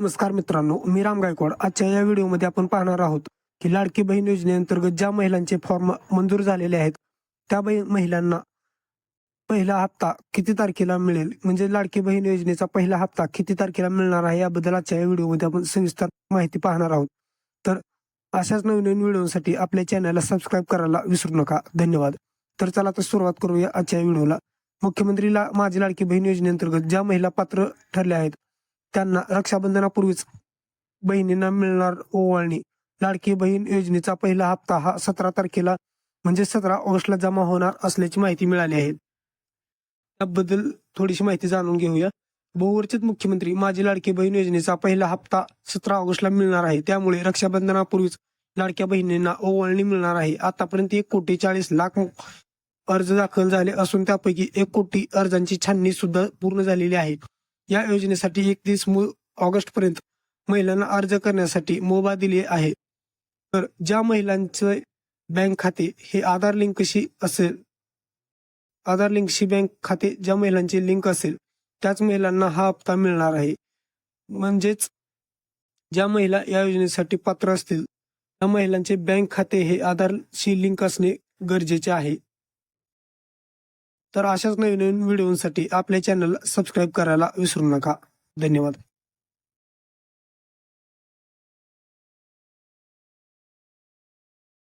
नमस्कार मित्रांनो मी राम गायकवाड. आजच्या या व्हिडिओमध्ये आपण पाहणार आहोत की लाडकी बहीण योजनेअंतर्गत ज्या महिलांचे फॉर्म मंजूर झालेले आहेत त्या महिलांना पहिला हप्ता किती तारखेला मिळेल? म्हणजे लाडकी बहीण योजनेचा पहिला हप्ता किती तारखेला मिळणार आहे याबद्दल आजच्या या व्हिडिओमध्ये आपण सविस्तर माहिती पाहणार आहोत. तर अशाच नवीन नवीन व्हिडिओसाठी आपल्या चॅनलला सबस्क्राईब करायला विसरू नका. धन्यवाद. तर चला तर सुरुवात करूया आजच्या या व्हिडिओला. मुख्यमंत्रीला माझी लाडकी बहीण योजनेअंतर्गत ज्या महिला पात्र ठरल्या आहेत त्यांना रक्षाबंधनापूर्वीच बहिणींना मिळणार ओवाळणी. लाडकी बहीण योजनेचा पहिला हप्ता हा सतरा तारखेला म्हणजे सतरा ऑगस्टला जमा होणार असल्याची माहिती मिळाली आहे. त्याबद्दल थोडीशी माहिती जाणून घेऊया. बहुवर्चित मुख्यमंत्री माझी लाडकी बहीण योजनेचा पहिला हप्ता सतरा ऑगस्टला मिळणार आहे. त्यामुळे रक्षाबंधनापूर्वीच लाडक्या बहिणींना ओवाळणी मिळणार आहे. आतापर्यंत एक कोटी चाळीस लाख अर्ज दाखल झाले असून त्यापैकी एक कोटी अर्जांची छाननी सुद्धा पूर्ण झालेली आहे. या योजनेसाठी एकतीस ऑगस्ट पर्यंत महिलांना अर्ज करण्यासाठी मोबा दिली आहे. तर ज्या महिलांचे बँक खाते हे आधार लिंकशी असेल आधार लिंकशी बँक खाते ज्या महिलांचे लिंक असेल त्याच महिलांना हा हप्ता मिळणार आहे. म्हणजेच ज्या महिला या योजनेसाठी पात्र असतील त्या महिलांचे बँक खाते हे आधारशी लिंक असणे गरजेचे आहे. तर अशाच नवीन नवीन व्हिडिओसाठी आपल्या चॅनलला सबस्क्राईब करायला विसरू नका. धन्यवाद.